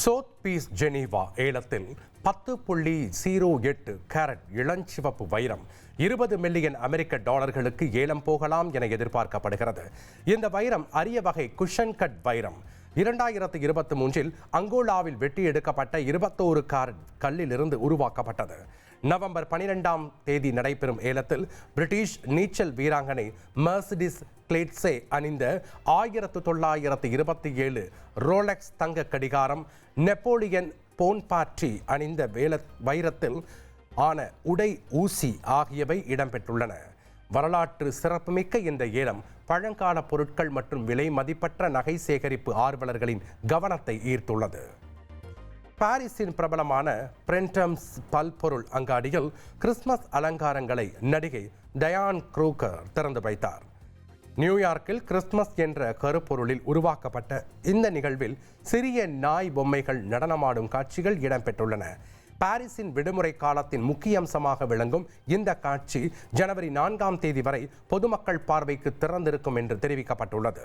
Sot piece Geneva ஏலத்தில் பத்து புள்ளி ஜீரோ எட்டு கேரட் இளஞ்சிவப்பு வைரம் இருபது மில்லியன் அமெரிக்க டாலர்களுக்கு ஏலம் போகலாம் என எதிர்பார்க்கப்படுகிறது. இந்த வைரம் அரிய வகை குஷன் கட் வைரம். இரண்டாயிரத்து இருபத்தி மூன்றில் அங்கோலாவில் வெட்டி எடுக்கப்பட்ட இருபத்தோரு கார் கல்லிலிருந்து உருவாக்கப்பட்டது. நவம்பர் பனிரெண்டாம் தேதி நடைபெறும் ஏலத்தில் பிரிட்டிஷ் நீச்சல் வீராங்கனை மெர்சிடிஸ் கிளேட்ஸே அணிந்த ஆயிரத்து தொள்ளாயிரத்து இருபத்தி ஏழு ரோலெக்ஸ் தங்க கடிகாரம் நெப்போலியன் போன்பாட்ரி அணிந்த வேல வைரத்தில் ஆன உடை ஊசி ஆகியவை இடம்பெற்றுள்ளன. வரலாற்று சிறப்புமிக்க இந்த ஏலம் பழங்கால பொருட்கள் மற்றும் விலை மதிப்பற்ற நகை சேகரிப்பு ஆர்வலர்களின் கவனத்தை ஈர்த்துள்ளது. பாரிஸின் பிரபலமான பிரெண்டம்ஸ் பல்பொருள் அங்காடியில் கிறிஸ்துமஸ் அலங்காரங்களை நடிகை டயான் க்ரூக்கர் திறந்து வைத்தார். நியூயார்க்கில் கிறிஸ்துமஸ் என்ற கருப்பொருளில் உருவாக்கப்பட்ட இந்த நிகழ்வில் சிறிய நாய் பொம்மைகள் நடனமாடும் காட்சிகள் இடம்பெற்றுள்ளன. பாரிஸின் விடுமுறை காலத்தின் முக்கிய அம்சமாக விளங்கும் இந்த காட்சி ஜனவரி நான்காம் தேதி வரை பொதுமக்கள் பார்வைக்கு திறந்திருக்கும் என்று தெரிவிக்கப்பட்டுள்ளது.